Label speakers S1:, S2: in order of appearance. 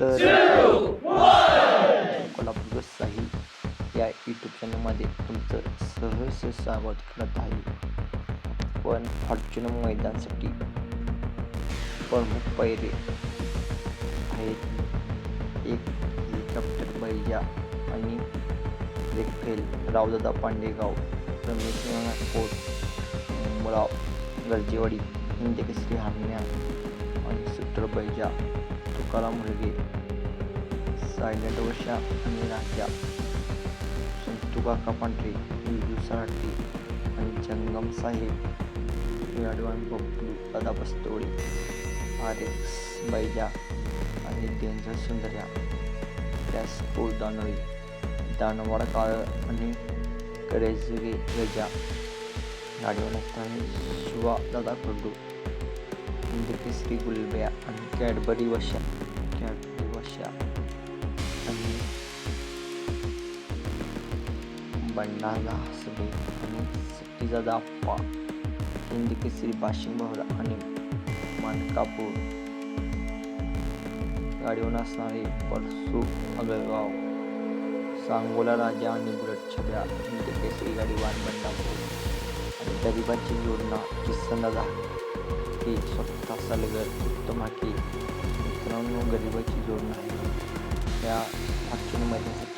S1: तर कोल्हापूर साहिल या यूट्यूब चॅनलमध्ये तुमचं सहज स्वागत करत आहे. पण फॉर्च्युनर मैदानासाठी प्रमुख पैरे आहेत एक हेलिकॉप्टर बैजा आणि एक फेल रावदादा पांडेगाव रमेश कोट मुळाव गरजेवाडी हिंद केसरी आणि सुट्टर बैजा. तुकाराम मुलगे सायलेंट वर्षा आणि राख्या संतुकाका पांढरी पांढरे विजू सराटी आणि जंगम साहेब लाडवान बब्बू दादा बस्तोडी आर एक्स बैजा आणि डेंजर सुंदर्या त्यास पोल दानोळी दानवाड काळ आणि कडेजुगे गजा गाडीवर असताना शिवा दादा म्हणजे इंद्रकेसरी गुलब्या आणि कॅडबरी वशा. कॅडबरी वशा. आणि बंडाला हसबे आणि सिटीजा दाप्पा हिंदी केसरी बाशिंग बहरा आणि मानकापूर. गाडीवर असणारे परसू अगळगाव सांगोला राजा आणि बुलट छब्या. हिंदकेसरी गाडी वान बंडापूर. आणि गरिबांची योजना किसन की स्वतः सलगर उत्तम हाके मित्रांनो गरिबाची जोड नाही. या अडचणीमध्ये